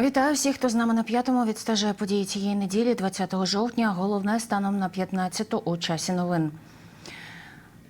Вітаю всіх, хто з нами на п'ятому відстежує події цієї неділі, 20 жовтня. Головне станом на 15 у часі новин.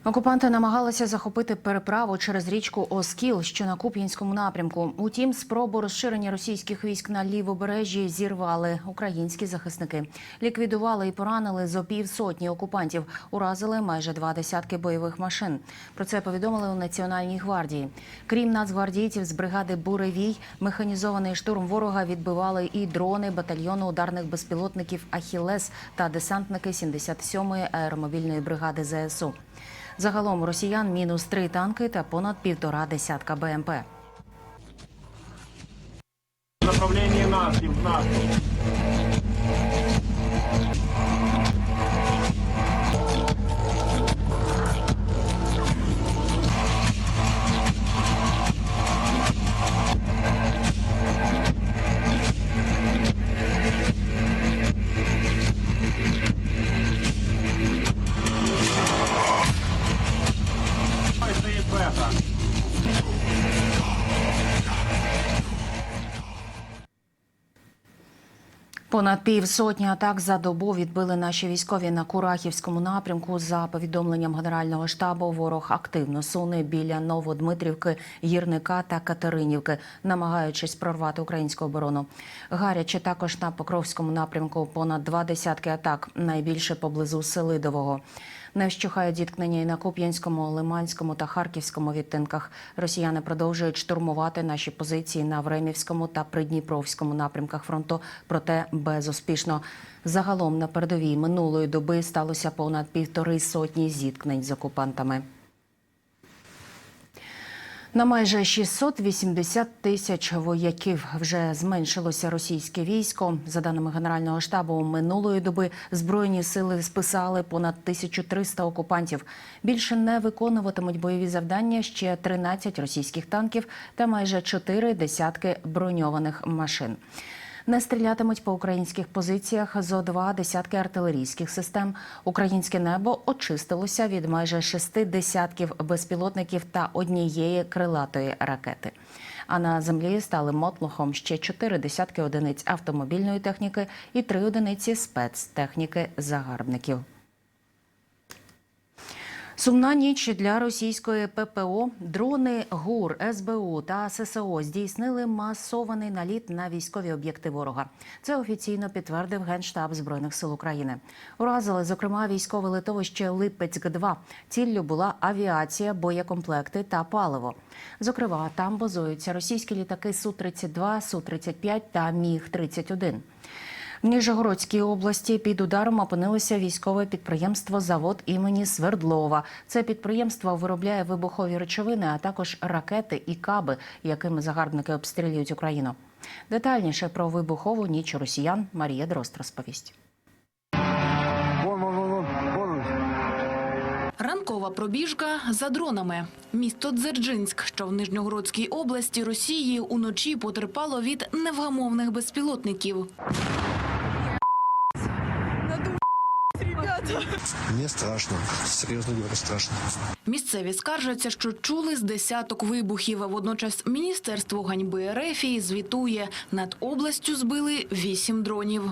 Окупанти намагалися захопити переправу через річку Оскіл, що на Куп'янському напрямку. Утім, спробу розширення російських військ на лівобережжі зірвали українські захисники. Ліквідували і поранили зо півсотні окупантів. Уразили майже два десятки бойових машин. Про це повідомили у Національній гвардії. Крім нацгвардійців з бригади Буревій, механізований штурм ворога відбивали і дрони батальйону ударних безпілотників Ахілес та десантники 77-ї аеромобільної бригади ЗСУ. Загалом росіян мінус три танки та понад півтора десятка БМП. Направлення нас в нас. Понад півсотні атак за добу відбили наші військові на Курахівському напрямку. За повідомленням Генерального штабу, ворог активно суне біля Новодмитрівки, Гірника та Катеринівки, намагаючись прорвати українську оборону. Гаряче також на Покровському напрямку понад два десятки атак, найбільше поблизу Селидового. Не вщухають зіткнення і на Куп'янському, Лиманському та Харківському відтинках. Росіяни продовжують штурмувати наші позиції на Времівському та Придніпровському напрямках фронту, проте безуспішно. Загалом на передовій минулої доби сталося понад півтори сотні зіткнень з окупантами. На майже 680 тисяч вояків вже зменшилося російське військо. За даними Генерального штабу, минулої доби збройні сили списали понад 1300 окупантів. Більше не виконуватимуть бойові завдання ще 13 російських танків та майже 4 десятки броньованих машин. Не стрілятимуть по українських позиціях зо два десятки артилерійських систем. Українське небо очистилося від майже шести десятків безпілотників та однієї крилатої ракети. А на землі стали мотлухом ще чотири десятки одиниць автомобільної техніки і три одиниці спецтехніки загарбників. Сумна ніч для російської ППО. Дрони ГУР, СБУ та ССО здійснили масований наліт на військові об'єкти ворога. Це офіційно підтвердив Генштаб збройних сил України. Уразили, зокрема, військове литовище Липецьк 2 Ціллю була авіація, боєкомплекти та паливо. Зокрема, там базуються російські літаки Су 32 Су 35 та Міг 31 в Ніжегородській області під ударом опинилося військове підприємство Завод імені Свердлова. Це підприємство виробляє вибухові речовини, а також ракети і каби, якими загарбники обстрілюють Україну. Детальніше про вибухову ніч росіян Марія Дрозд розповість. Ранкова пробіжка за дронами. Місто Дзержинськ, що в Нижньогородській області Росії, уночі потерпало від невгамовних безпілотників. Мне страшно. серйозно говорю, страшно. Місцеві скаржаться, що чули з десяток вибухів. Водночас Міністерство ганьби Ерефії звітує, над областю збили вісім дронів.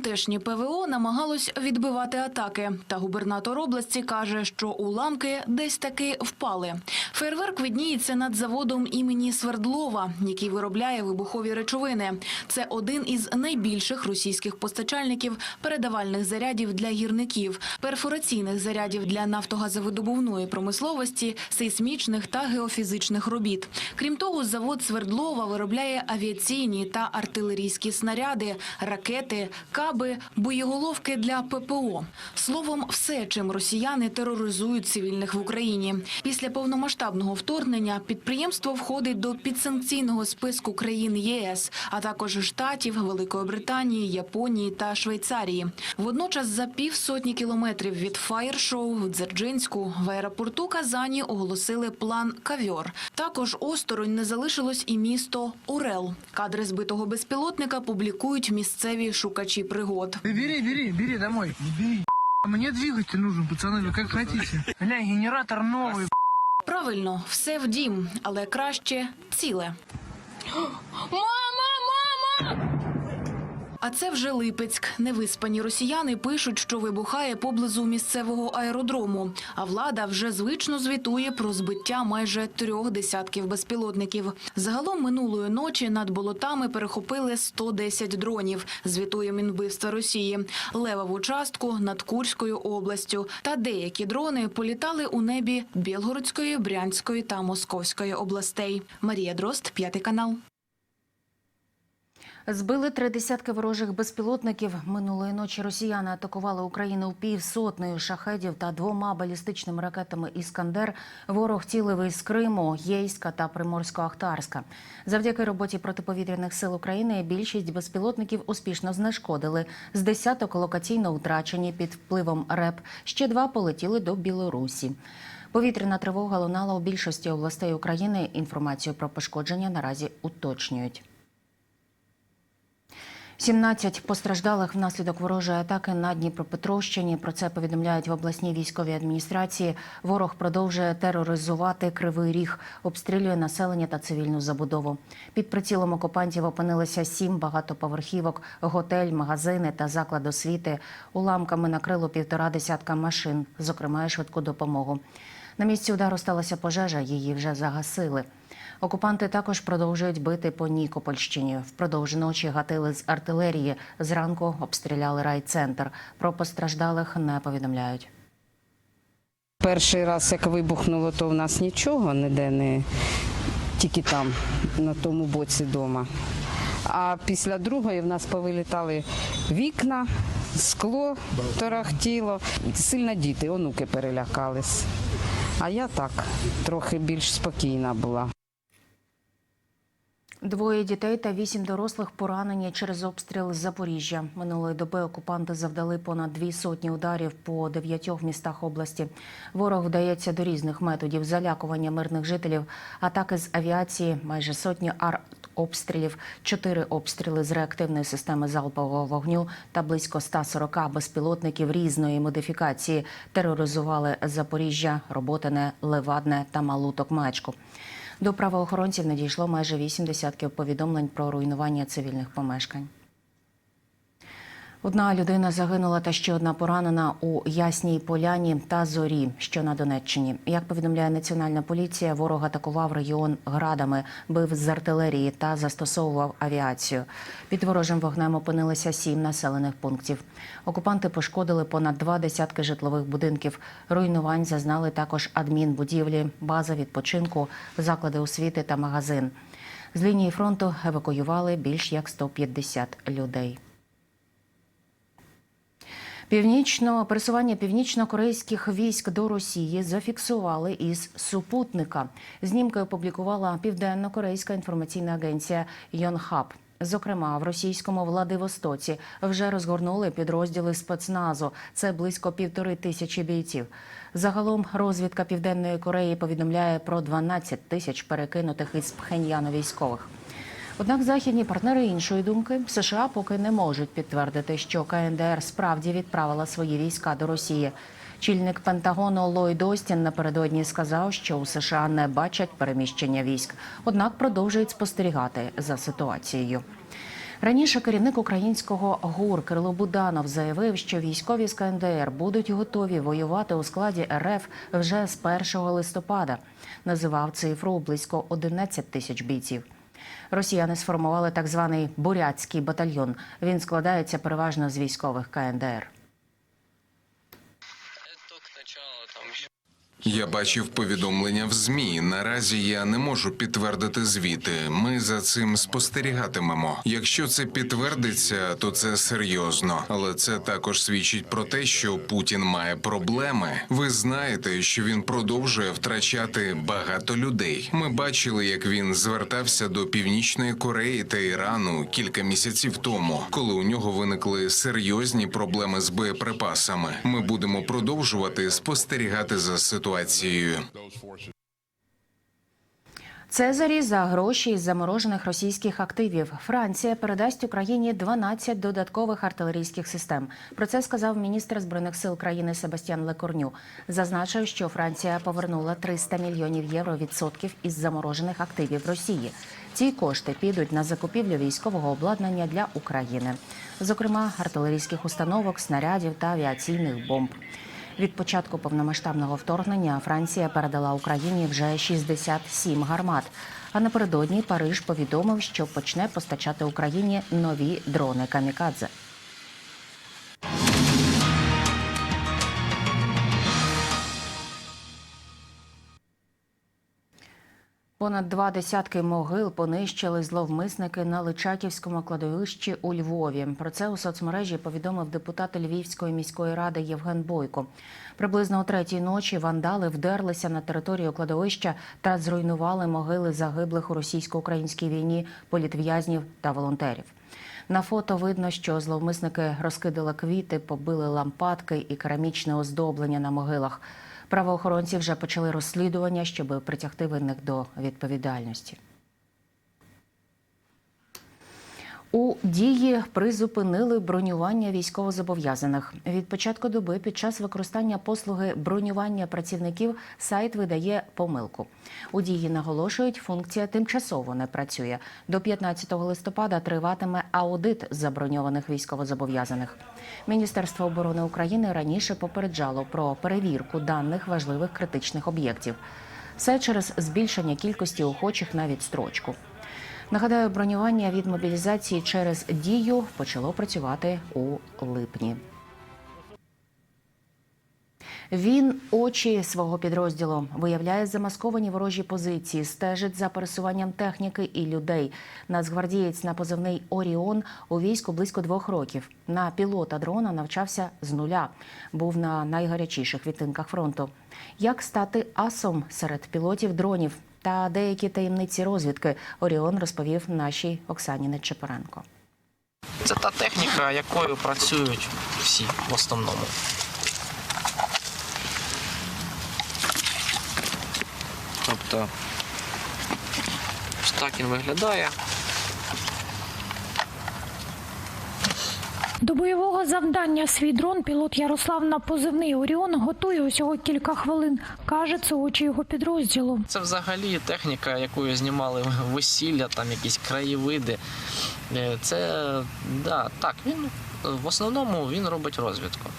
Тамтешнє ПВО намагалось відбивати атаки. Та губернатор області каже, що уламки десь таки впали. Фейерверк видніється над заводом імені Свердлова, який виробляє вибухові речовини. Це один із найбільших російських постачальників передавальних зарядів для гірників, перфораційних зарядів для нафтогазовидобувної промисловості, сейсмічних та геофізичних робіт. Крім того, завод Свердлова виробляє авіаційні та артилерійські снаряди, ракети, каби, боєголовки для ППО. Словом, все, чим росіяни тероризують цивільних в Україні. Після повномасштабного вторгнення підприємство входить до підсанкційного списку країн ЄС, а також штатів Великої Британії, Японії та Швейцарії. Водночас за півсотні кілометрів від фаєр-шоу в Дзержинську в аеропорту Казані оголосили план «Кавьор». Також осторонь не залишилось і місто Орел. Кадри збитого безпілотника публікують місцеві шукачі пригод. Ты бери, бери, бери домой. Бери. А Мне двигатель нужен, пацаны, вы как хотите. Бля, генератор новый. Правильно, все в дім, але краще ціле. Це вже Липецьк. Невиспані росіяни пишуть, що вибухає поблизу місцевого аеродрому. А влада вже звично звітує про збиття майже трьох десятків безпілотників. Загалом минулої ночі над болотами перехопили 110 дронів. Звітує Мінвбивства Росії. Левову частку над Курською областю. Та деякі дрони політали у небі Білгородської, Брянської та Московської областей. Марія Дрозд, п'ятий канал. Збили три десятки ворожих безпілотників. Минулої ночі росіяни атакували Україну півсотнею шахедів та двома балістичними ракетами «Іскандер». Ворог цілив із Криму, Єйська та Приморсько-Ахтарська. Завдяки роботі протиповітряних сил України більшість безпілотників успішно знешкодили. З десяток локаційно втрачені під впливом РЕП. Ще два полетіли до Білорусі. Повітряна тривога лунала у більшості областей України. Інформацію про пошкодження наразі уточнюють. 17 постраждалих внаслідок ворожої атаки на Дніпропетровщині. Про це повідомляють в обласній військовій адміністрації. Ворог продовжує тероризувати кривий ріг, обстрілює населення та цивільну забудову. Під прицілом окупантів опинилися сім багатоповерхівок, готель, магазини та заклад освіти. Уламками накрило півтора десятка машин, зокрема і швидку допомогу. На місці удару сталася пожежа, її вже загасили. Окупанти також продовжують бити по Нікопольщині. Впродовж ночі гатили з артилерії. Зранку обстріляли райцентр. Про постраждалих не повідомляють. Перший раз, як вибухнуло, то в нас нічого ніде не тільки там, на тому боці дома. А після другої в нас повилітали вікна, скло торохтіло. Сильно діти, онуки перелякались. А я так, трохи більш спокійна була. Двоє дітей та вісім дорослих поранені через обстріл з Запоріжжя. Минулої доби окупанти завдали понад дві сотні ударів по дев'ятьох містах області. Ворог вдається до різних методів залякування мирних жителів, атаки з авіації, майже сотні артобстрілів, чотири обстріли з реактивної системи залпового вогню та близько 140 безпілотників різної модифікації тероризували Запоріжжя, Роботине, Левадне та Малу Токмачку. До правоохоронців надійшло майже вісім десятків повідомлень про руйнування цивільних помешкань. Одна людина загинула та ще одна поранена у Ясній Поляні та Зорі, що на Донеччині. Як повідомляє національна поліція, ворог атакував регіон градами, бив з артилерії та застосовував авіацію. Під ворожим вогнем опинилися сім населених пунктів. Окупанти пошкодили понад два десятки житлових будинків. Руйнувань зазнали також адмінбудівлі, база відпочинку, заклади освіти та магазин. З лінії фронту евакуювали більш як 150 людей. Північно пересування північно-корейських військ до Росії зафіксували із супутника. Знімки опублікувала південно-корейська інформаційна агенція Йонхаб. Зокрема, в російському Владивостоці вже розгорнули підрозділи спецназу. Це близько півтори тисячі бійців. Загалом розвідка Південної Кореї повідомляє про 12 тисяч перекинутих із Пхеньяну військових. Однак західні партнери іншої думки США поки не можуть підтвердити, що КНДР справді відправила свої війська до Росії. Чільник Пентагону Ллойд Остін напередодні сказав, що у США не бачать переміщення військ, однак продовжують спостерігати за ситуацією. Раніше керівник українського ГУР Кирило Буданов заявив, що військові з КНДР будуть готові воювати у складі РФ вже з 1 листопада. Називав цифру близько 11 тисяч бійців. Росіяни сформували так званий бурятський батальйон. Він складається переважно з військових КНДР. Я бачив повідомлення в змі. Наразі я не можу підтвердити звіти. Ми за цим спостерігатимемо. Якщо це підтвердиться, то це серйозно. Але це також свідчить про те, що Путін має проблеми. Ви знаєте, що він продовжує втрачати багато людей. Ми бачили, як він звертався до Північної Кореї та Ірану кілька місяців тому, коли у нього виникли серйозні проблеми з боєприпасами. Ми будемо продовжувати спостерігати за ситуацією. Цезарі за гроші із заморожених російських активів. Франція передасть Україні 12 додаткових артилерійських систем. Про це сказав міністр збройних сил країни Себастьян Лекорню. Зазначив, що Франція повернула 300 мільйонів євро відсотків із заморожених активів Росії. Ці кошти підуть на закупівлю військового обладнання для України, зокрема артилерійських установок, снарядів та авіаційних бомб. Від початку повномасштабного вторгнення Франція передала Україні вже 67 гармат. А напередодні Париж повідомив, що почне постачати Україні нові дрони камікадзе. Понад два десятки могил понищили зловмисники на Личаківському кладовищі у Львові. Про це у соцмережі повідомив депутат Львівської міської ради Євген Бойко. Приблизно о третій ночі вандали вдерлися на територію кладовища та зруйнували могили загиблих у російсько-українській війні політв'язнів та волонтерів. На фото видно, що зловмисники розкидали квіти, побили лампадки і керамічне оздоблення на могилах. Правоохоронці вже почали розслідування, щоб притягти винних до відповідальності. У дії призупинили бронювання військовозобов'язаних. Від початку доби під час використання послуги бронювання працівників сайт видає помилку. У дії наголошують, функція тимчасово не працює. До 15 листопада триватиме аудит заброньованих військовозобов'язаних. Міністерство оборони України раніше попереджало про перевірку даних важливих критичних об'єктів. Все через збільшення кількості охочих на відстрочку. Нагадаю, бронювання від мобілізації через дію почало працювати у липні. Він очі свого підрозділу виявляє замасковані ворожі позиції, стежить за пересуванням техніки і людей. Нацгвардієць на позивний Оріон у війську близько двох років. На пілота дрона навчався з нуля. Був на найгарячіших відтинках фронту. Як стати асом серед пілотів дронів та деякі таємниці розвідки Оріон розповів нашій Оксані Нечепоренко. Це та техніка, якою працюють всі в основному. Тобто, так він виглядає. До бойового завдання свій дрон пілот Ярослав на позивний Оріон готує усього кілька хвилин. Каже, це очі його підрозділу. Це взагалі техніка, якою знімали весілля, там якісь краєвиди. Е, Це да, так, він в основному він робить розвідку.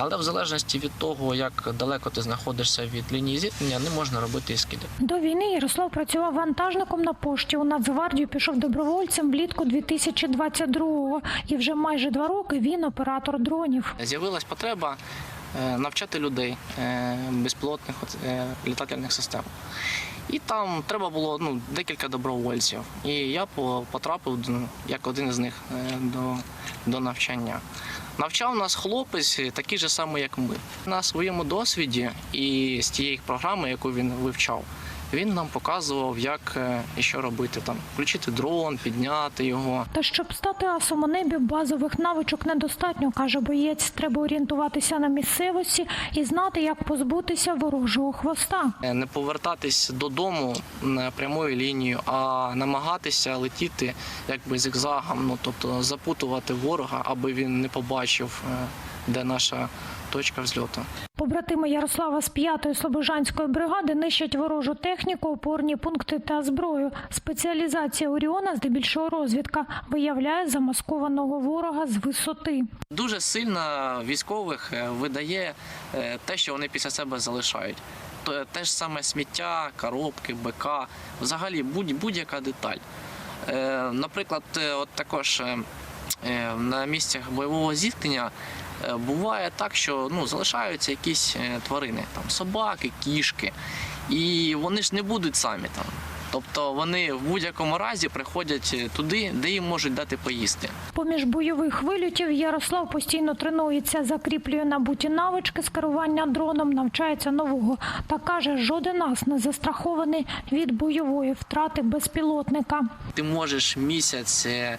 Але в залежності від того, як далеко ти знаходишся від лінії зіткнення, не можна робити і скиди. До війни Ярослав працював вантажником на пошті. У Нацгвардію пішов добровольцем влітку 2022-го. І вже майже два роки він оператор дронів. З'явилась потреба е, навчати людей е, безпілотних е, літательних систем. І там треба було ну, декілька добровольців. І я потрапив ну, як один із них до, до навчання. Навчав нас хлопець е, такий же самий, як ми. На своєму досвіді і з тієї програми, яку він вивчав, він нам показував, як е, і що робити там, включити дрон, підняти його. Та щоб стати асом у небі, базових навичок недостатньо, каже боєць. Треба орієнтуватися на місцевості і знати, як позбутися ворожого хвоста. Е, не повертатись додому е, прямою лінією, а намагатися летіти якби зигзагом, ну тобто запутувати ворога, аби він не побачив, е, де наша точка взльоту. Побратими Ярослава з 5-ї Слобожанської бригади нищать ворожу техніку, опорні пункти та зброю. Спеціалізація Оріона, здебільшого розвідка, виявляє замаскованого ворога з висоти. Дуже сильно військових е, видає е, те, що вони після себе залишають. То те ж саме сміття, коробки, БК, взагалі будь- будь-яка деталь. Е, Наприклад, от також на місцях бойового зіткнення е, буває так, що ну, залишаються якісь е, тварини, там собаки, кішки, і вони ж не будуть самі там. Тобто вони в будь-якому разі приходять е, туди, де їм можуть дати поїсти. Поміж бойових вильотів Ярослав постійно тренується, закріплює набуті навички з керування дроном, навчається нового. Та каже, жоден ас не застрахований від бойової втрати безпілотника. Ти можеш місяць е, е,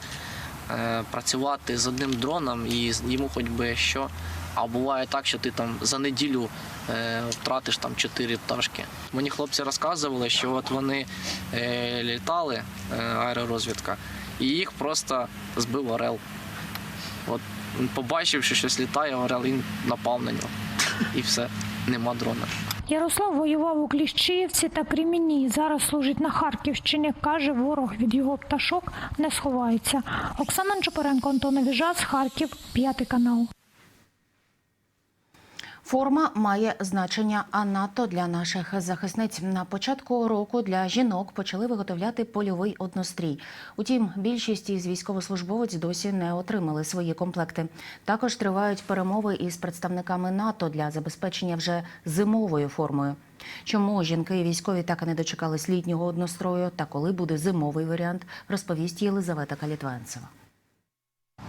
працювати з одним дроном і йому хоч би що А буває так, що ти там за неділю е, втратиш там чотири пташки. Мені хлопці розказували, що от вони е, літали, е, аеророзвідка, і їх просто збив орел. От побачив, що щось літає, орел він напав на нього. І все, нема дрона. Ярослав воював у Кліщіївці та Креміні. Зараз служить на Харківщині. Каже, ворог від його пташок не сховається. Оксана Чупаренко, Антон Віжас, Харків, п'ятий канал. Форма має значення, а надто для наших захисниць. На початку року для жінок почали виготовляти польовий однострій. Утім, більшість із військовослужбовець досі не отримали свої комплекти. Також тривають перемови із представниками НАТО для забезпечення вже зимовою формою. Чому жінки і військові так і не дочекались літнього однострою та коли буде зимовий варіант, розповість Єлизавета Калітвенцева.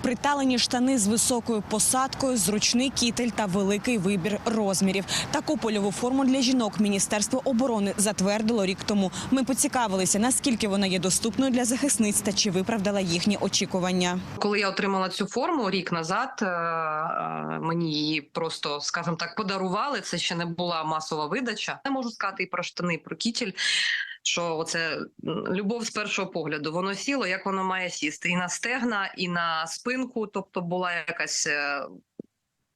Приталені штани з високою посадкою, зручний кітель та великий вибір розмірів. Таку польову форму для жінок Міністерство оборони затвердило рік тому. Ми поцікавилися, наскільки вона є доступною для захисниць та чи виправдала їхні очікування. Коли я отримала цю форму рік назад, е, е, мені її просто, скажімо так, подарували. Це ще не була масова видача. Я можу сказати і про штани, і про кітіль. Що оце любов з першого погляду. Воно сіло, як воно має сісти, і на стегна, і на спинку. Тобто була якась е,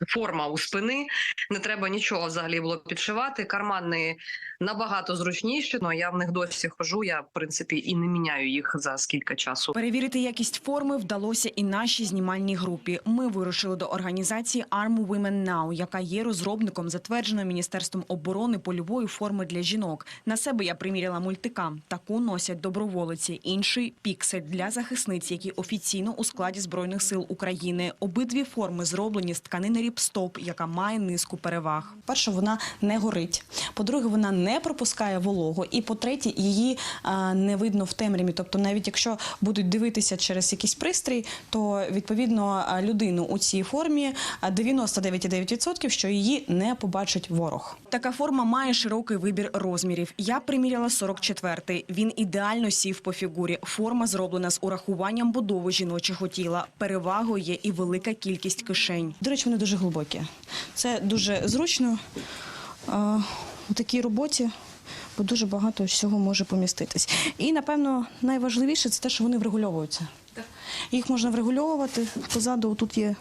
форма у спини. Не треба нічого взагалі було підшивати. Кармани набагато зручніші. Ну я в них досі хожу. Я в принципі і не міняю їх за скільки часу. Перевірити якість форми вдалося і нашій знімальній групі. Ми вирушили до організації Arm Women Now, яка є розробником затвердженої міністерством оборони польової форми для жінок. На себе я приміряла мультикам. Таку носять доброволиці. Інший піксель для захисниць, які офіційно у складі збройних сил України. Обидві форми зроблені з тканини ріпстоп, яка має низку переваг. Перше, вона не горить. По-друге, вона не пропускає вологу. І по-третє, її не видно в темряві. Тобто, навіть якщо будуть дивитися через якийсь пристрій, то відповідно людину у цій формі а, 99,9% що її не побачить ворог. Така форма має широкий вибір розмірів. Я приміряла 44-й. Він ідеально сів по фігурі. Форма зроблена з урахуванням будови жіночого тіла. Перевагою є і велика кількість кишень. До речі, вони дуже глибокі. Це дуже зручно у такій роботі. Бо дуже багато всього може поміститись. І напевно найважливіше це те, що вони врегульовуються. Їх можна врегульовувати. Позаду тут є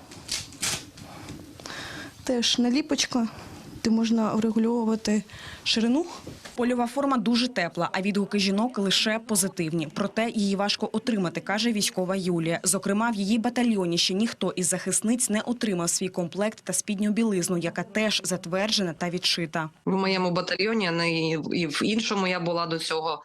теж наліпочка, де можна врегульовувати ширину. Польова форма дуже тепла, а відгуки жінок лише позитивні. Проте її важко отримати, каже військова Юлія. Зокрема, в її батальйоні ще ніхто із захисниць не отримав свій комплект та спідню білизну, яка теж затверджена та відшита. в моєму батальйоні, не і і в іншому я була до цього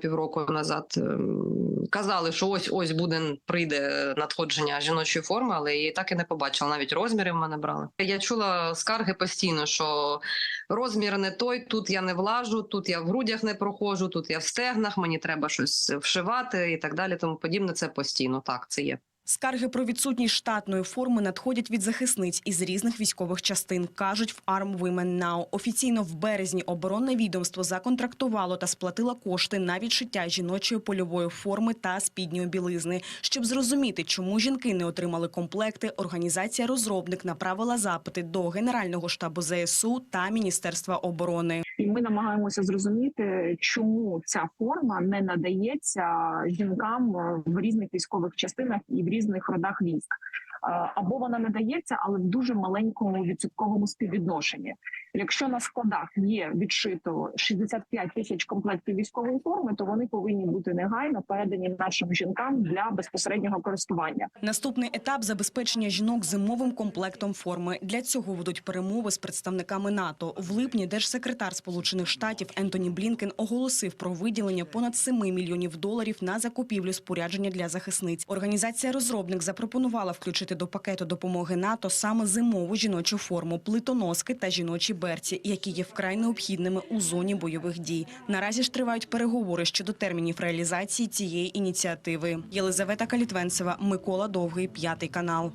півроку назад. Ем, Казали, що ось ось буде прийде надходження жіночої форми, але її так і не побачила. Навіть розміри в мене брали. Я чула скарги постійно, що розмір не той, тут я не влажу, тут я в грудях не проходжу, тут я в стегнах, мені треба щось вшивати і так далі. Тому подібне. Це постійно так. Це є. Скарги про відсутність штатної форми надходять від захисниць із різних військових частин, кажуть в Arm Women Now. Офіційно в березні оборонне відомство законтрактувало та сплатило кошти на відшиття жіночої польової форми та спідньої білизни. Щоб зрозуміти, чому жінки не отримали комплекти, організація розробник направила запити до Генерального штабу ЗСУ та Міністерства оборони. Ми намагаємося зрозуміти, чому ця форма не надається жінкам в різних військових частинах і в різних родах військ. Е, Або вона надається, але в дуже маленькому відсотковому співвідношенні. Якщо на складах є відшито 65 тисяч комплектів військової форми, то вони повинні бути негайно передані нашим жінкам для безпосереднього користування. Наступний етап забезпечення жінок зимовим комплектом форми. Для цього ведуть перемови з представниками НАТО. В липні держсекретар Сполучених Штатів Ентоні Блінкен оголосив про виділення понад 7 мільйонів доларів на закупівлю спорядження для захисниць. Організація розробник запропонувала включити до пакету допомоги НАТО саме зимову жіночу форму, плитоноски та жіночі берці, які є вкрай необхідними у зоні бойових дій. Наразі ж тривають переговори щодо термінів реалізації цієї ініціативи. Єлизавета Калітвенцева, Микола Довгий, п'ятий канал.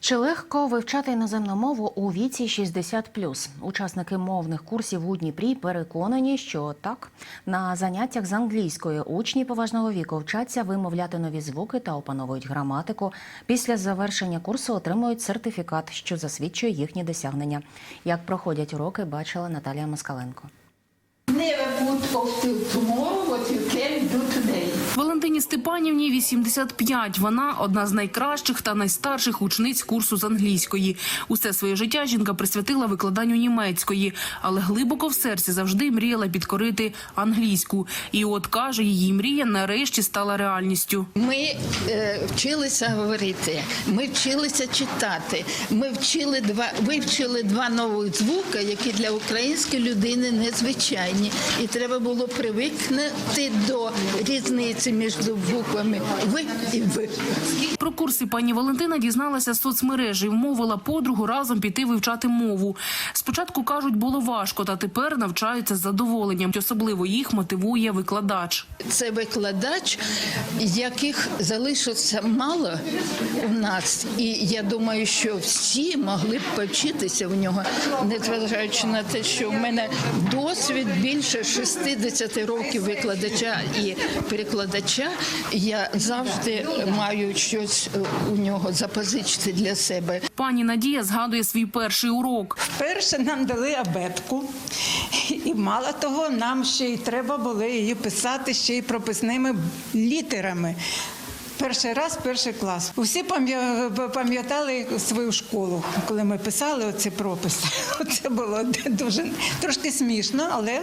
Чи легко вивчати іноземну мову у віці 60+. Учасники мовних курсів у Дніпрі переконані, що так на заняттях з англійської учні поважного віку вчаться вимовляти нові звуки та опановують граматику. Після завершення курсу отримують сертифікат, що засвідчує їхні досягнення. Як проходять уроки, бачила Наталія Москаленко. Never put Валентині Степанівні 85. Вона одна з найкращих та найстарших учниць курсу з англійської. Усе своє життя жінка присвятила викладанню німецької, але глибоко в серці завжди мріяла підкорити англійську. І от каже, її мрія нарешті стала реальністю. Ми е, вчилися говорити, ми вчилися читати. Ми вчили два вивчили два нових звуки, які для української людини незвичайні. І треба було привикнути до різниці між буквами В і В. Про курси пані Валентина дізналася з соцмережі. і Вмовила подругу разом піти вивчати мову. Спочатку кажуть, було важко, та тепер навчаються з задоволенням. Особливо їх мотивує викладач. Це викладач, яких залишиться мало у нас, і я думаю, що всі могли б повчитися в нього, незважаючи на те, що в мене досвід більше 60 років викладача і перекладача. Я завжди маю щось у нього запозичити для себе. Пані Надія згадує свій перший урок. Перше нам дали абетку, і мало того, нам ще й треба було її писати ще й прописними літерами. Перший раз, перший клас. Усі пам'ятали свою школу, коли ми писали оці прописи. Це було дуже трошки смішно, але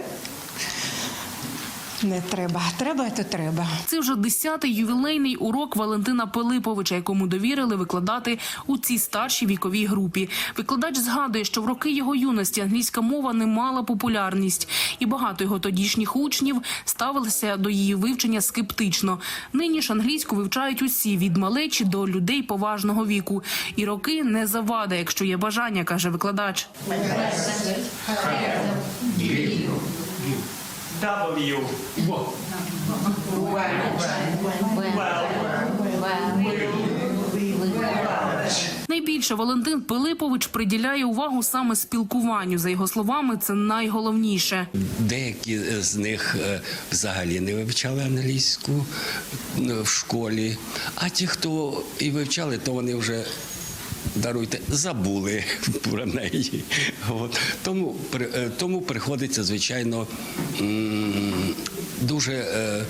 не треба. Треба, то треба. Це вже десятий ювілейний урок Валентина Пилиповича, якому довірили викладати у цій старшій віковій групі. Викладач згадує, що в роки його юності англійська мова не мала популярність, і багато його тодішніх учнів ставилися до її вивчення скептично. Нині ж англійську вивчають усі від малечі до людей поважного віку. І роки не завада, якщо є бажання, каже викладач. W. Найбільше Валентин Пилипович приділяє увагу саме спілкуванню. За його словами, це найголовніше. Деякі з них е, взагалі не вивчали англійську е, в школі, а ті, хто і вивчали, то вони вже. Даруйте, забули про неї. От. Тому, е, тому приходиться, звичайно, дуже е,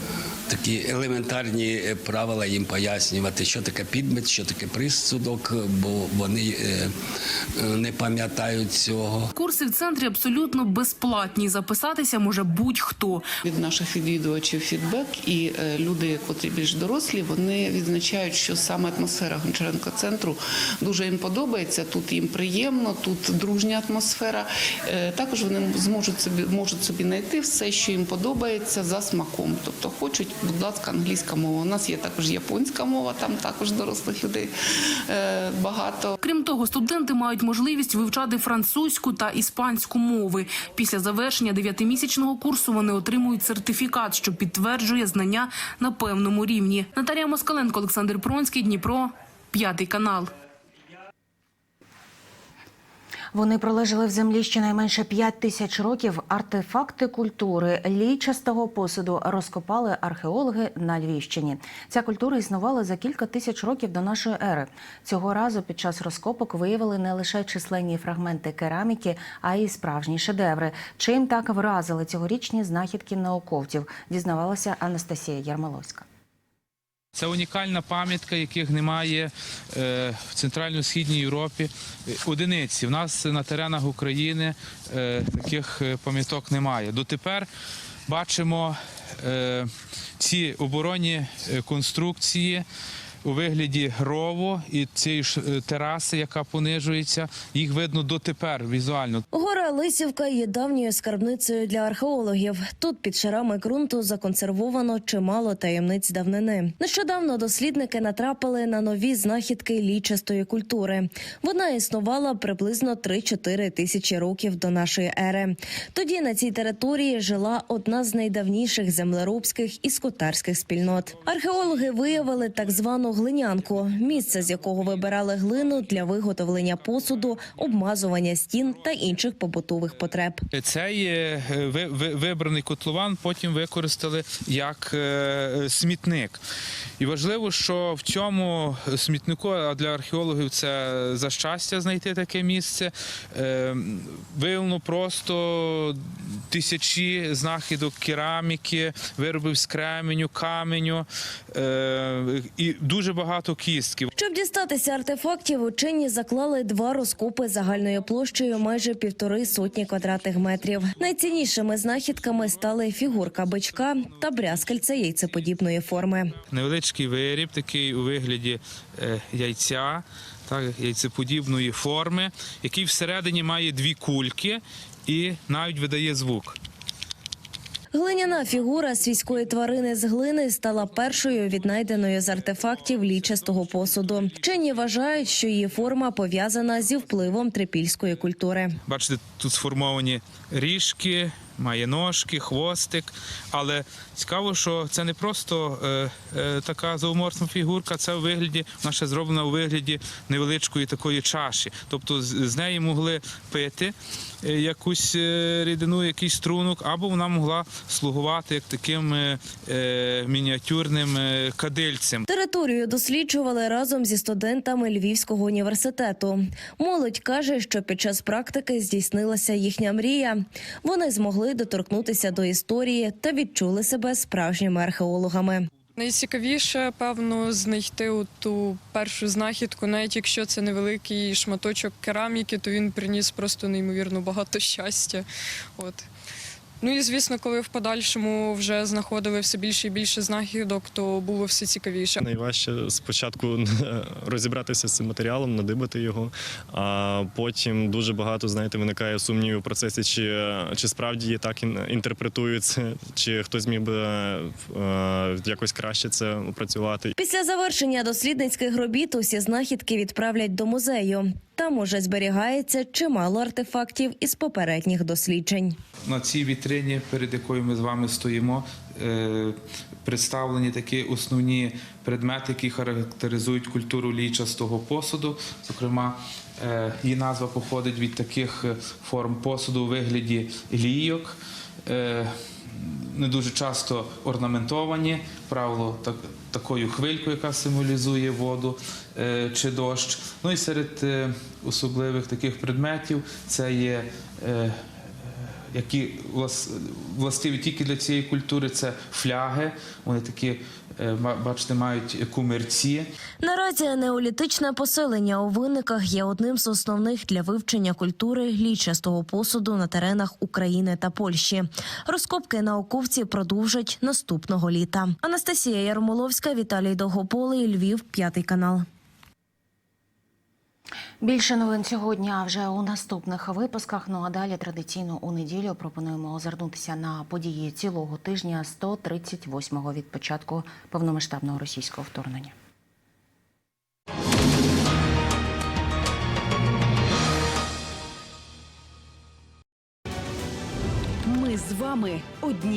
такі елементарні е, правила їм пояснювати, що таке підмет, що таке присудок, бо вони е, е, не пам'ятають цього. Курси в центрі абсолютно безплатні. Записатися може будь-хто. від наших відвідувачів фідбек, і люди, котрі більш дорослі, вони відзначають, що саме атмосфера Гончаренко центру дуже їм подобається. Тут їм приємно, тут дружня атмосфера. Також вони зможуть собі можуть собі знайти все, що їм подобається за смаком. Тобто хочуть, будь ласка, англійська мова. У нас є також японська мова, там також дорослих людей е, багато. Крім того, студенти мають можливість вивчати французьку та іспанську мови. Після завершення дев'ятимісячного курсу вони отримують сертифікат, що підтверджує знання на певному рівні. Наталія Москаленко, Олександр Пронський, Дніпро, п'ятий канал. Вони пролежали в землі щонайменше 5 тисяч років. Артефакти культури лійчастого посуду розкопали археологи на Львівщині. Ця культура існувала за кілька тисяч років до нашої ери. Цього разу під час розкопок виявили не лише численні фрагменти кераміки, а й справжні шедеври. Чим так вразили цьогорічні знахідки науковців, дізнавалася Анастасія Ярмоловська. Це унікальна пам'ятка, яких немає е, в Центрально-Східній Європі. Одиниці. В нас на теренах України е, таких е, пам'яток немає. Дотепер бачимо ці оборонні конструкції у вигляді рову і цієї ж е, тераси, яка понижується. Їх видно дотепер візуально. Гора Лисівка є давньою скарбницею для археологів. Тут під шарами ґрунту законсервовано чимало таємниць давнини. Нещодавно дослідники натрапили на нові знахідки лічастої культури. Вона існувала приблизно 3-4 тисячі років до нашої ери. Тоді на цій території жила одна з найдавніших землеробських і скотарських спільнот. Археологи виявили так звану глинянку, місце з якого вибирали глину для виготовлення посуду, обмазування стін та інших побутових потреб. Цей е, ви- ви- вибраний котлован потім використали як е, смітник. І важливо, що в цьому смітнику, а для археологів це за щастя знайти таке місце. е, Виявлено просто тисячі знахідок кераміки, виробів з кременю, каменю і дуже багато кістків. Щоб дістатися артефактів, учені заклали два розкопи загальною площею майже півтори сотні квадратних метрів. Найціннішими знахідками стали фігурка бичка та брязкальце яйцеподібної форми. невеличкий виріб, такий у вигляді е, яйця, так, яйцеподібної форми, який всередині має дві кульки і навіть видає звук. Глиняна фігура свійської тварини з глини стала першою віднайденою з артефактів лічастого посуду. Вчені вважають, що її форма пов'язана зі впливом трипільської культури. Бачите, тут сформовані ріжки, має ножки, хвостик. Але цікаво, що це не просто е, е, така зооморфна фігурка, це у вигляді, вона ще зроблена у вигляді невеличкої такої чаші. Тобто з, з неї могли пити е, якусь е, рідину, якийсь струнок, або вона могла слугувати як таким е, е, мініатюрним кадильцем. Територію досліджували разом зі студентами Львівського університету. Молодь каже, що під час практики здійснилася їхня мрія. Вони змогли доторкнутися до історії та відчули себе справжніми археологами. Найцікавіше, певно, знайти ту першу знахідку, навіть якщо це невеликий шматочок кераміки, то він приніс просто неймовірно багато щастя. От. Ну і звісно, коли в подальшому вже знаходили все більше і більше знахідок, то було все цікавіше. Найважче спочатку розібратися з цим матеріалом, надибати його, а потім дуже багато знаєте, виникає сумнівів у процесі, чи, чи справді є так ін- інтерпретують чи хтось міг би е, якось краще це опрацювати. Після завершення дослідницьких робіт усі знахідки відправлять до музею. Там уже зберігається чимало артефактів із попередніх досліджень. На цій вітрині, перед якою ми з вами стоїмо, е, представлені такі основні предмети, які характеризують культуру лічастого посуду. Зокрема, е, її назва походить від таких форм посуду у вигляді лійок. е, Не дуже часто орнаментовані, правило так, такою хвилькою, яка символізує воду чи дощ. Ну і серед особливих таких предметів це є які влас- властиві тільки для цієї культури, це фляги. Вони такі, е, бачите, мають кумирці. Наразі неолітичне поселення у винниках є одним з основних для вивчення культури лічастого посуду на теренах України та Польщі. Розкопки науковці продовжать наступного літа. Анастасія Ярмоловська, Віталій Довгополий, Львів, п'ятий канал. Більше новин сьогодні, а вже у наступних випусках. Ну а далі традиційно у неділю пропонуємо озирнутися на події цілого тижня 138-го від початку повномасштабного російського вторгнення. Ми з вами одні.